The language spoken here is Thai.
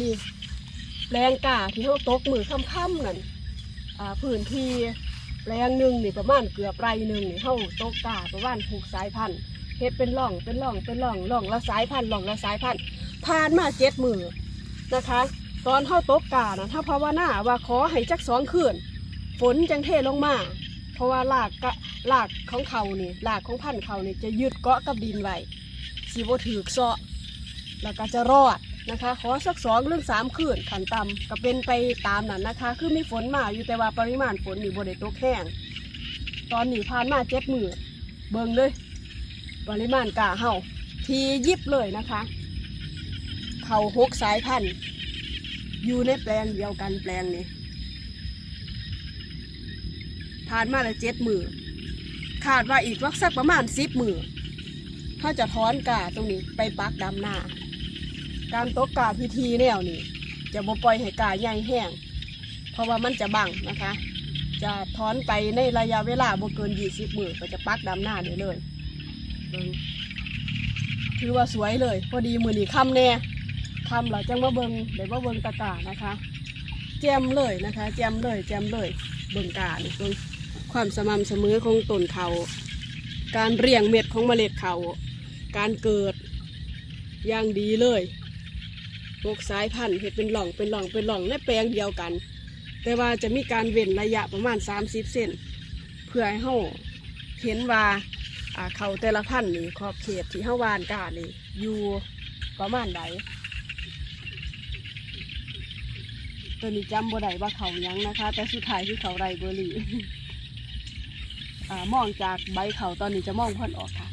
นี่แปลงกาที่เขาตกมือค่ำๆนั่นอ่าพื้นที่แปลงหนึ่งนี่ประมาณเกือบไรหนึ่งนี่เขาตกกาประมาณหกสายพันธุ์เฮ็ดเป็นร่องเป็นร่องเป็นร่องร่องละสายพันธุ์ร่องละสายพันธุ์ผ่านมาเจ็ดมือนะคะ ตอนเขาตกกานะถ้าภาวนาว่าขอให้จักสองคืนฝนจังเทลงมาเพราะว่าหลากกะลากของเขานี่หลากของพันธุ์เขานี่จะยึดเกาะกับดินไว้สีโบถือเซาะ แล้วก็จะรอดนะคะ ขอสักสองเรื่องสามคืนขันต่ำก็เป็นไปตามนั้นนะคะ คือมีฝนมาอยู่แต่ว่าปริมาณฝนนี่บริตกแห้งตอนนี้ผ่านมาเจ็ดมือเบิ่งเลยปริมาณกาเห่าทียิบเลยนะคะ เขาหกสายพันธุ์อยู่ในแปลงเดียวกันแปลงนี้ผ่านมาแล้วเจ็ดมือขาดว่าอีกวักสักประมาณสิบมือถ้าจะถอนกาตรงนี้ไปปักดำหน้า การตกกาพิธีแนวนี้จะบ่ปล่อยให้กาใหญ่แห้ง เพราะว่ามันจะบังนะคะ จะถอนไปในระยะเวลาบ่เกิน20มือก็จะปักดำหน้าได้เลยเบิ่งถือว่าสวยเลย พอดีมือนี้ค่ำแน่ค่ำเราจังมาเบิงเดี๋ยวมาเบิงตะกานะคะ แจมเลยนะคะ แจมเลย แจมเลยเบิงกานี่เบิ่งความสม่ำเสมอของต้นเขาการเรียงเม็ดของเมล็ดเขาการเกิดอย่างดีเลย พวกสายพันธุ์เห็ดเป็นหล่องเป็นหล่องเป็นหล่องในแปลงเดียวกัน แต่ว่าจะมีการเว้นระยะประมาณ 30 เซนเพื่อให้เราเห็นว่าเขาแต่ละพันธุ์นี่ขอบเขตที่เฮาวานกานี่อยู่ประมาณใดตัวนี้จำบ่ได้ว่าเขาหยังนะคะ แต่สุดท้ายคือเขาไรเบอร์รี่อ่ามองจากใบเขาตอนนี้จะมองพ่นออกค่ะ